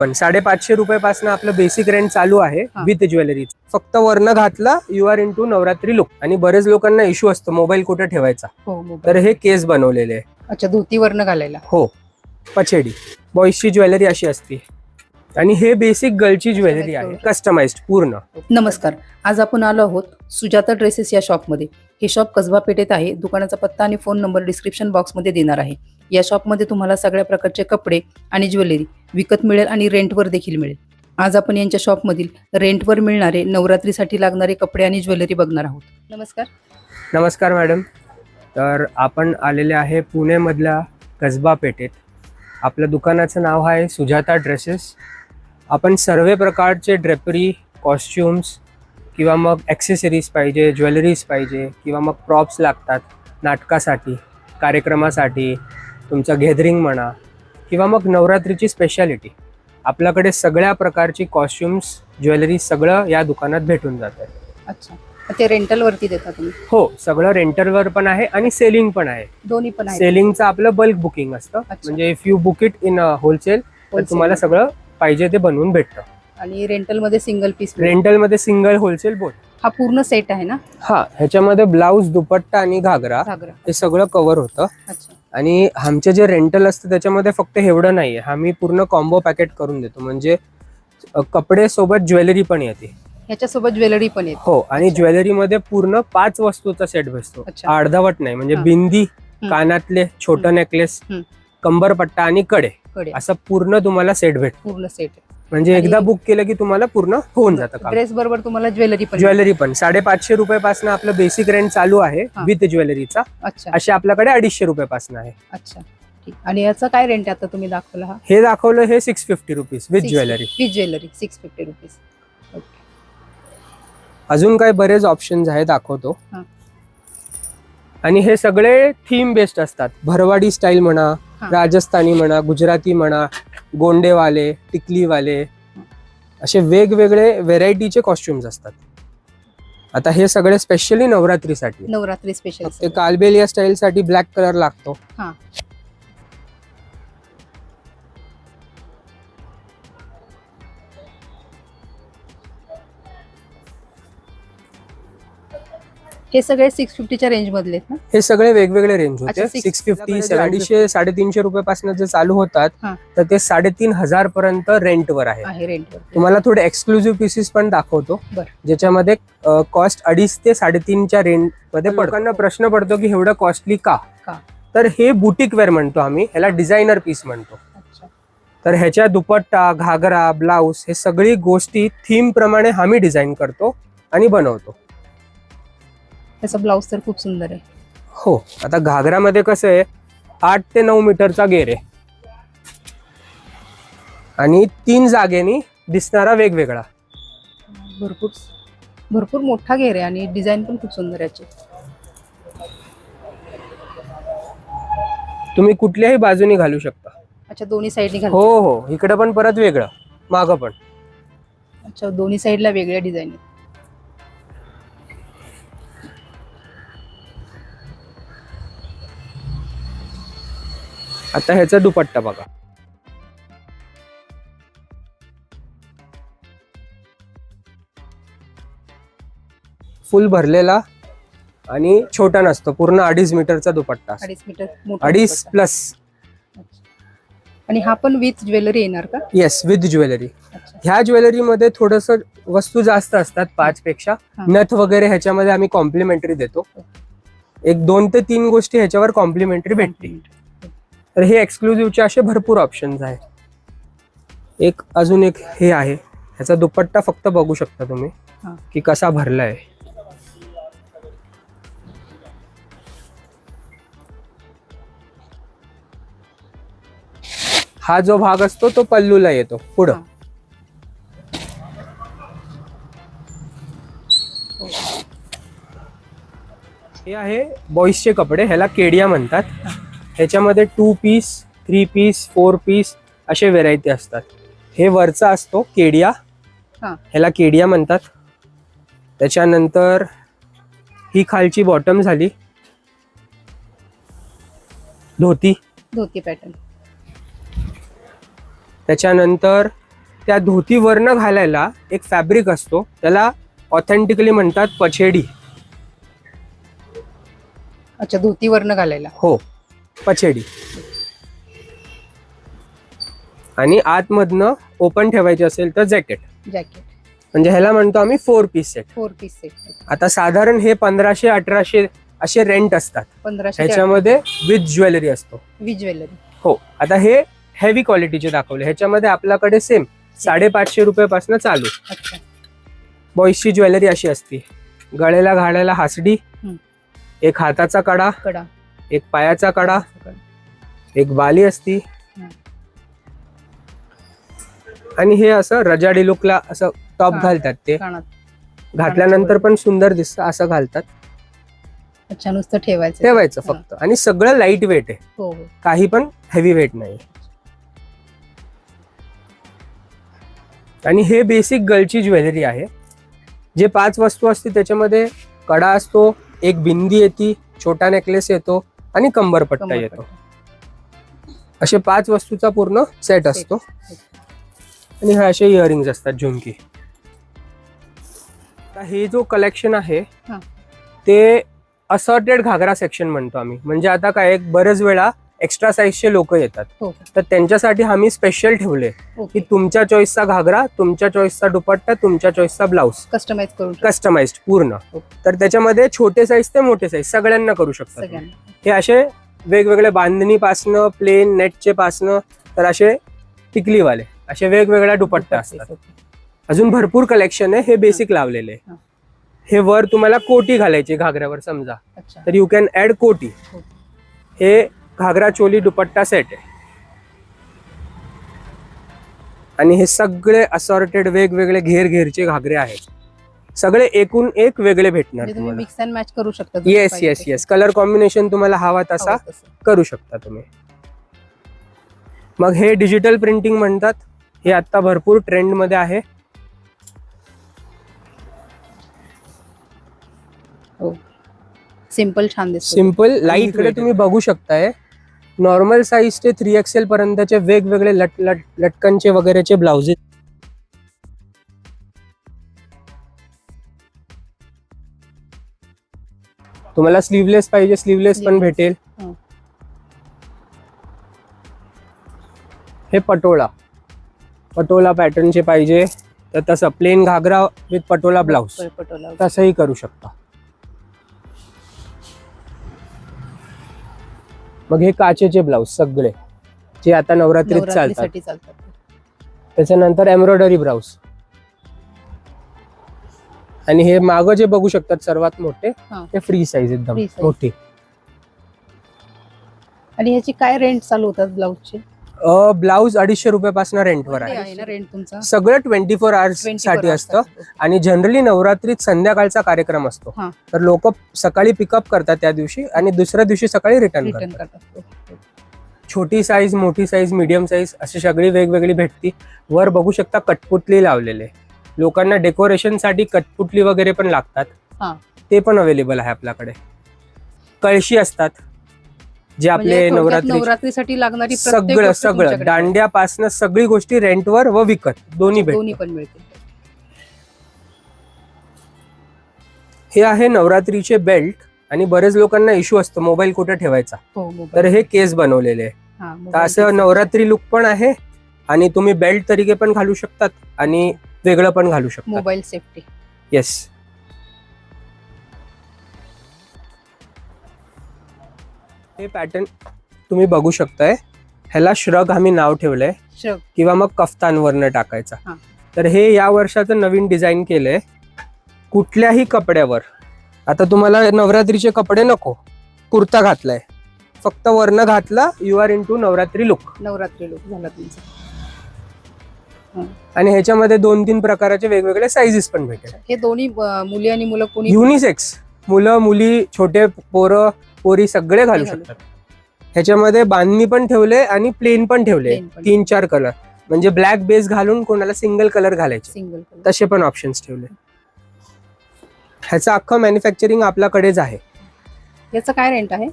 पण साडेपाचशे रुपयापासून आपलं बेसिक रेंट चालू आहे. विथ ज्वेलरी फक्त वर्ण घातला you are into Navratri look आणि बरेच लोकांना इश्यू असतो मोबाईल कुठे ठेवायचा. हो. तर हे केस बनवलेले आहे. अच्छा धोतीवरनं घालायला. हो पछेडी बॉईजची ज्वेलरी अशी असते. आणि हे बेसिक गर्लची ज्वेलरी आहे कस्टमाइज्ड पूर्ण. नमस्कार. आज आपण आलो आहोत सुजाता ड्रेसेस या शॉपमध्ये हे शॉप कसबा पेठेत आहे. दुकानाचा पत्ता आणि फोन नंबर डिस्क्रिप्शन बॉक्समध्ये देणार आहे. या शॉपमध्ये तुम्हाला सगळ्या प्रकारचे कपडे आणि ज्वेलरी विकत मिळेल आणि रेंटवर देखील मिळेल. आज आपण यांच्या शॉपमधील रेंटवर मिळणारे नवरात्रीसाठी लागणारे कपडे आणि ज्वेलरी बघणार आहोत. नमस्कार. नमस्कार मॅडम. तर आपण आलेले आहे पुणेमधल्या कसबा पेठेत. आपल्या दुकानाचं नाव आहे सुजाता ड्रेसेस. आपण सर्व प्रकारचे ड्रेपरी कॉस्ट्युम्स किंवा मग ॲक्सेसरीज पाहिजे ज्वेलरीज पाहिजे किंवा मग प्रॉप्स लागतात नाटकासाठी कार्यक्रमासाठी तुमचं गॅदरिंग म्हणा किंवा मग नवरात्रीची स्पेशालिटी आपल्याकडे सगळ्या प्रकारची कॉस्ट्युम्स ज्वेलरी सगळं या दुकानात भेटून जातं अच्छा. ते रेंटलवरती देता तुम्ही? हो सगळं रेंटलवर पण आहे आणि सेलिंग पण आहे. दोन्ही पण सेलिंगचं आपलं बल्क बुकिंग असतं. म्हणजे if you book it in wholesale तर तुम्हाला सगळं पाहिजे ते बनवून भेटतं. आणि रेंटलमध्ये सिंगल पीस रेंटलमध्ये सिंगल होलसेल बोथ हा पूर्ण सेट आहे ना? हा ह्याच्यामध्ये ब्लाऊज दुपट्टा आणि घागरा हे सगळं कव्हर होतं. अच्छा. आणि आमचे जे रेंटल असतं त्याच्यामध्ये फक्त एवढं नाहीये आम्ही पूर्ण कॉम्बो पॅकेट करून देतो म्हणजे कपडे सोबत ज्वेलरी पण येते ह्याच्यासोबत ज्वेलरी पण येते हो आणि ज्वेलरीमध्ये पूर्ण पाच वस्तूचा सेट बसतो अच्छा. अर्धवट नाही म्हणजे हा. बिंदी. कानातले छोटं. नेकलेस हम्म. कंबरपट्टा आणि कडे कडे असं पूर्ण तुम्हाला सेट भेट पूर्ण सेट म्हणजे एकदा बुक केलं की तुम्हाला पूर्ण होऊन जातं काम. ड्रेस बरोबर तुम्हाला ज्वेलरी पण. ज्वेलरी पण. साडेपाचशे रुपयापासून आपलं बेसिक रेंट चालू आहे हा. विथ ज्वेलरीचा अच्छा. असे आपल्याकडे अडीचशे रुपयापासून आहे. अच्छा. ठीक. आणि याचा काय रेंट आता तुम्ही दाखवला हा? हे दाखवलं हे six fifty rupees with jewellery with jewellery six fifty rupees okay अजून काही बरेच ऑप्शन्स आहे दाखवतो. हा. आणि हे सगळे थीम बेस्ड असतात. भरवाडी स्टाईल म्हणा हा. राजस्थानी म्हणा गुजराती म्हणा गोंडेवाले टिकलीवाले असे वेगवेगळे व्हेरायटीचे कॉस्ट्युम्स असतात. आता हे सगळे स्पेशली नवरात्रीसाठी. नवरात्री स्पेशल ते कालबेलिया स्टाईल साठी ब्लॅक कलर लागतो. हा. सगळे सिक्स फिफ्टीच्या रेंज मधले आहेत ना हे सगळे वेगवेगळे रेंज होते six- सिक्स फिफ्टी अडीचशे साडेतीनशे रुपयापासून जे चालू होतात हा. तर ते साडेतीन हजार पर्यंत रेंटवर आहे आहे रेंटवर तुम्हाला थोडे एक्सक्लुझिव्ह पीसेस पण दाखवतो बरं. ज्याच्यामध्ये कॉस्ट अडीच ते साडेतीनच्या रेंजमध्ये पडतो. लोकांना प्रश्न पडतो की एवढं कॉस्टली का का? तर हे बुटिक वेअर म्हणतो आम्ही ह्याला डिझायनर पीस म्हणतो अच्छा तर ह्याच्या दुपट्टा घागरा ब्लाऊज हे सगळी गोष्टी थीम प्रमाणे आम्ही डिझाईन करतो आणि बनवतो त्याचा ब्लाऊज तर खूप सुंदर आहे. हो आता घागरामध्ये कसं आहे आठ ते नऊ मीटरचा गेर आहे. आणि तीन जागेनी दिसणारा वेगवेगळा. भरपूर भरपूर मोठा घेर आहे आणि डिझाईन पण खूप सुंदर याची. तुम्ही कुठल्याही बाजूनी घालू शकता. अच्छा दोन्ही साईडने घाल हो हो इकडे पण परत वेगळं मागं पण. अच्छा दोन्ही साईडला वेगळ्या डिझाईन आहेत. आता ह्याचा दुपट्टा बघा. फुल भरलेला आणि छोटा नसतो पूर्ण अडीच मीटरचा दुपट्टा असतो. अडीच मीटर मोठा अडीच दुपट्टा. प्लस. आणि हा पण विथ ज्वेलरी येणार का? येस विथ ज्वेलरी अच्छा. ह्या ज्वेलरीमध्ये थोडस वस्तू जास्त असतात पाच पेक्षा हा. नथ वगैरे ह्याच्यामध्ये आम्ही कॉम्प्लिमेंटरी देतो. एक दोन ते तीन गोष्टी ह्याच्यावर कॉम्प्लिमेंटरी भेटतील. तर हे एक्सक्लुझिव्हचे असे भरपूर ऑप्शन्स आहेत. एक अजून एक हे आहे. ह्याचा दुपट्टा फक्त बघू शकता तुम्ही. की कसा भरलाय. हा जो भाग असतो तो पल्लूला येतो. पुढं. हा. हे आहे बॉईजचे कपडे ह्याला केडिया म्हणतात. ह्याच्यामध्ये two piece three piece four piece असे व्हेरायटी असतात. हे वरचा असतो केडिया. ह्याला केडिया म्हणतात. त्याच्यानंतर ही खालची बॉटम झाली. धोती. धोती पॅटर्न त्याच्यानंतर त्या धोतीवरनं घालायला एक फॅब्रिक असतो. त्याला ऑथेंटिकली म्हणतात पछेडी. अच्छा धोतीवरनं घालायला. हो. पछेडी. आणि आतमधनं ओपन ठेवायचे असेल तर जॅकेट जॅकेट म्हणजे ह्याला म्हणतो आम्ही four piece set four piece set आता साधारण हे पंधराशे अठराशे असे रेंट असतात. पंधराशे ह्याच्यामध्ये विथ ज्वेलरी असतो. विथ ज्वेलरी हो. आता हे हेवी क्वालिटीचे दाखवले. ह्याच्यामध्ये आपल्याकडे सेम साडेपाचशे रुपयापासून चालू. बॉईसची ज्वेलरी अशी असते. गळ्याला घालायला हासडी. एक हाताचा कडा. कडा. एक पायाचा कडा एक बाली असती. आणि हे असं रजाडी लुकला असं टॉप. घालतात ते. घातल्यानंतर पण सुंदर दिसतं असं घालतात. अच्छा नुसतं ठेवायचं. ठेवायचं. फक्त. आणि सगळं लाइट वेट आहे. हो हो. काही पण हेवी वेट नाही. आणि हे बेसिक गर्लची ज्वेलरी आहे. जे पाच वस्तू असते त्याच्यामध्ये कडा असतो एक बिंदी येते छोटा नेकलेस येतो आणि कंबरपट्टा येतो. असे पाच वस्तूचा पूर्ण सेट असतो. आणि हे असे इयरिंग्स असतात झुमकी. हे जो कलेक्शन आहे हा. ते असॉर्टेड घागरा सेक्शन म्हणतो आम्ही. म्हणजे आता काय एक बरेच वेळा एक्स्ट्रा साईजचे लोक येतात. हो. हो. तर त्यांच्यासाठी आम्ही स्पेशल ठेवले की तुमच्या चॉईसचा घागरा तुमच्या चॉईसचा दुपट्टा तुमच्या चॉईसचा ब्लाऊज कस्टमाइज करून शकतो कस्टमाइज्ड पूर्ण. तर त्याच्यामध्ये छोटे साईज ते मोठे साईज सगळ्यांना करू शकतात हे असे वेगवेगळे बांधणीपासनं प्लेन नेटचे पासनं तर असे टिकलीवाले असे वेगवेगळ्या दुपट्टे असतात. अजून भरपूर कलेक्शन आहे. हे बेसिक लावलेले. हा. हे वर तुम्हाला कोटी घालायची घागऱ्यावर समजा. तर यू कॅन ऍड कोटी. हो. हे घागरा चोली दुपट्टा सेट आहे. आणि हे सगळे असॉर्टेड वेगवेगळे घेर घेरचे घागरे आहेत. सगळे एकूण एक वेगळे भेटणार तुम्ही तुम्हाला. मिक्स अँड मॅच करू शकता जसं yes yes. Yes colour combination तुम्हाला हवा तसा. करू शकता तुम्ही. मग हे डिजिटल प्रिंटिंग म्हणतात. हे आता भरपूर ट्रेंडमध्ये आहे. हो. सिंपल छान दिसतो. सिंपल लाइट तुम्ही बघू शकताय. नॉर्मल साईजचे थ्री एक्सेल पर्यंतचे वेगवेगळे लट लट लटकनचे वगैरेचे ब्लाउजेस तुम्हाला स्लीवलेस पाहिजे स्लीवलेस पण. भेटेल. हं. हे पटोळा. पटोला पॅटर्नचे पाहिजे. तर तसं plain ghagra with patola blouse patola तसंही करू शकता. मग हे काचेचे ब्लाउज सगळे जे आता नवरात्रीत चालतात नवरात्रीसाठी चालतात. त्याच्यानंतर एम्ब्रॉयडरी ब्लाउज आणि हे मागं जे बघू शकतात सर्वात मोठे हा. ते फ्री साईज एकदम Free size. मोठी. आणि ह्याची काय रेंट चालू होतात ब्लाऊजचे? ब्लाउज अडीचशे रुपयापासून रेंटवर आहे. आहे ना रेंट तुमचा? सगळं ट्वेंटी फोर आवर्स 24 साठी hours असतं. साठी. आणि जनरली नवरात्रीत संध्याकाळचा कार्यक्रम असतो. हा. तर लोक सकाळी पिकअप करतात त्या दिवशी आणि दुसऱ्या दिवशी सकाळी रिटर्न करतात. छोटी साईज मोठी साईज मीडियम साईज अशी सगळी वेगवेगळी भेटती. वर बघू शकता कटपुतली लावलेले. लोकांना डेकोरेशनसाठी कटपुतली वगैरे पण लागतात. हा. ते पण अवेलेबल आहे आपल्याकडे. कळशी असतात. जे आपले म्हणजे नवरात्री नवरात्रीसाठी लागणारी प्रत्येक सगळं सगळं. दांड्यापासनं सगळी गोष्टी रेंटवर व विकत. दोन्ही पण मिळते हे आहे नवरात्रीचे बेल्ट आणि बरेच लोकांना इश्यू असतो मोबाईल कुठे ठेवायचा. हो तर हे केस बनवलेले आहे. असं. नवरात्री लुक पण आहे आणि तुम्ही बेल्ट तरीके पण घालू शकतात आणि वेगळं पण घालू शकता मोबाईल सेफ्टी येस हे पॅटर्न तुम्ही बघू शकताय. ह्याला श्रग आम्ही नाव ठेवलंय. श्रग. किंवा मग कफ्तानवरनं टाकायचा. तर हे या वर्षाचं नवीन डिझाईन केलंय. कुठल्याही कपड्यावर. आता तुम्हाला नवरात्रीचे कपडे नको. कुर्ता घातलाय. फक्त वरनं घातला you are into Navratri look Navratri look झाला तुमचा. आणि ह्याच्यामध्ये दोन तीन प्रकाराचे वेगवेगळे साईजेस पण भेटेल. हे दोन्ही मुली आणि मुलं युनिसेक्स मुलं मुली छोटे पोरं पोरी सगळे घालू शकतात. ह्याच्यामध्ये बांधणी पण ठेवले आणि प्लेन पण ठेवले. Plain पण. तीन चार कलर म्हणजे ब्लॅक बेस घालून कोणाला सिंगल कलर घालायचे. सिंगल कलर तसे पण ऑप्शन्स ठेवले. ह्याचं अख्खं मॅन्युफॅक्चरिंग आपल्याकडेच आहे. याचं काय रेंट आहे?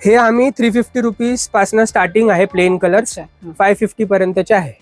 हे आम्ही थ्री फिफ्टी रुपीज पासनं स्टार्टिंग आहे प्लेन कलर अच्छा हा. फाय फिफ्टी पर्यंतचे आहे.